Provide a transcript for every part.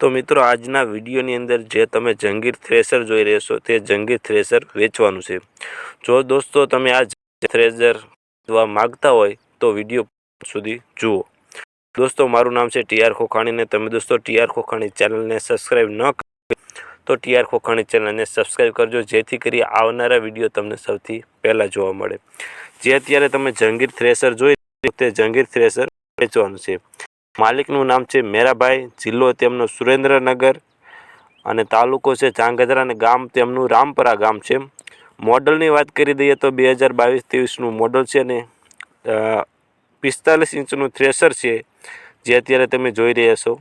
તો મિત્રો, આજના વિડીયોની અંદર જે તમે જંગીર થ્રેસર જોઈ રહેશો તે જંગીર થ્રેસર વેચવાનું છે. જો દોસ્તો, તમે આ થ્રેસર જોવા માગતા હોય, તો વીડિયો સુધી જુઓ. દોસ્તો, મારું નામ છે ટીઆર ખોખાણી ને તમે દોસ્તો ટીઆર ખોખાણી ચેનલને સબસ્ક્રાઈબ ન કરો તો ટીઆર ખોખાણી ચેનલને સબસ્ક્રાઈબ કરજો, જેથી કરી આવનારા વીડિયો તમને સૌથી પહેલાં જોવા મળે. જે અત્યારે તમે જંગીર થ્રેસર જોઈ તે જંગીર થ્રેસર વેચવાનું છે. માલિકનું નામ છે મેરાભાઈ જિલ્લો તેમનો સુરેન્દ્રનગર અને તાલુકો છે ચાંગધરા અને ગામ તેમનું રામપરા ગામ છે. મોડલની વાત કરી દઈએ તો બે હજાર બાવીસ ત્રેવીસનું મોડલ છે અને પિસ્તાલીસ ઇંચનું થ્રેસર છે જે અત્યારે તમે જોઈ રહ્યા છો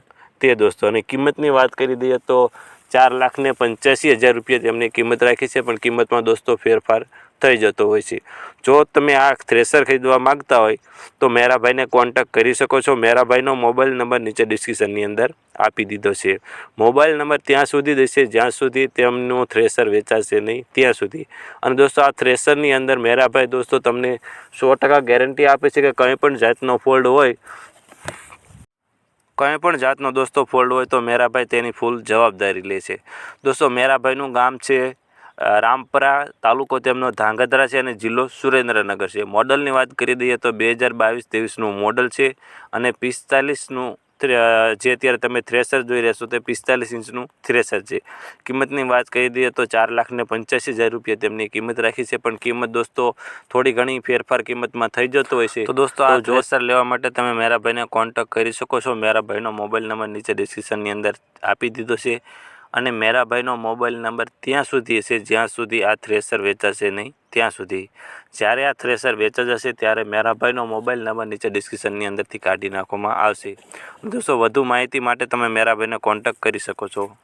તે દોસ્તો. અને કિંમતની વાત કરી દઈએ તો ચાર લાખને પંચ્યાસી હજાર રૂપિયા તેમની કિંમત રાખી છે, પણ કિંમતમાં દોસ્તો ફેરફાર થઈ જતો હોય છે. જો તમે આ થ્રેસર ખરીદવા માગતા હોય, તો મેરાભાઈને કોન્ટેક્ટ કરી શકો છો. મેરાભાઈનો મોબાઈલ નંબર નીચે ડિસ્ક્રિપ્શનની અંદર આપી દીધો છે. મોબાઈલ નંબર ત્યાં સુધી દેશે, જ્યાં સુધી તેમનું થ્રેસર વેચાશે નહીં, ત્યાં સુધી. અને દોસ્તો, આ થ્રેસરની અંદર મેરાભાઈ દોસ્તો તમને સો ટકા ગેરંટી આપે છે કે કંઈ પણ જાતનો ફોલ્ડ હોય, કંઈ પણ જાતનો દોસ્તો ફોલ્ડ હોય, તો મેરાભાઈ તેની ફૂલ જવાબદારી લે છે. દોસ્તો, મેરાભાઈનું ગામ છે રામપરા તાલુકો તેમનો ધાંગધ્રા છે અને જિલ્લો સુરેન્દ્રનગર છે. મોડલની વાત કરી દઈએ તો બે હજાર બાવીસ ત્રેવીસનું મોડલ છે અને પિસ્તાલીસનું જે અત્યારે તમે થ્રેસર જોઈ રહેશો તે પિસ્તાલીસ ઇંચનું થ્રેસર છે. કિંમતની વાત કરી દઈએ તો ચાર લાખ ને પંચ્યાસી હજાર રૂપિયા તેમની કિંમત રાખી છે. પણ કિંમત દોસ્તો થોડી ઘણી ફેરફાર કિંમતમાં થઈ જતો હોય છે. તો દોસ્તો આ જોસર લેવા માટે તમે મેરાભાઈને કોન્ટેક્ટ કરી શકો છો. મેરાભાઈનો મોબાઈલ નંબર નીચે ડિસ્ક્રિપ્શનની અંદર આપી દીધો છે. અને મેરાભાઈનો મોબાઈલ નંબર ત્યાં સુધી હશે, જ્યાં સુધી આ થ્રેસર વેચાશે નહીં, ત્યાં સુધી. જ્યારે આ થ્રેસર વેચા જશે, ત્યારે મેરાભાઈનો મોબાઈલ નંબર નીચે ડિસ્ક્રિપ્શનની અંદરથી કાઢી નાખવામાં આવશે. દોસ્તો, વધુ માહિતી માટે તમે મેરાભાઈને કોન્ટેક્ટ કરી શકો છો.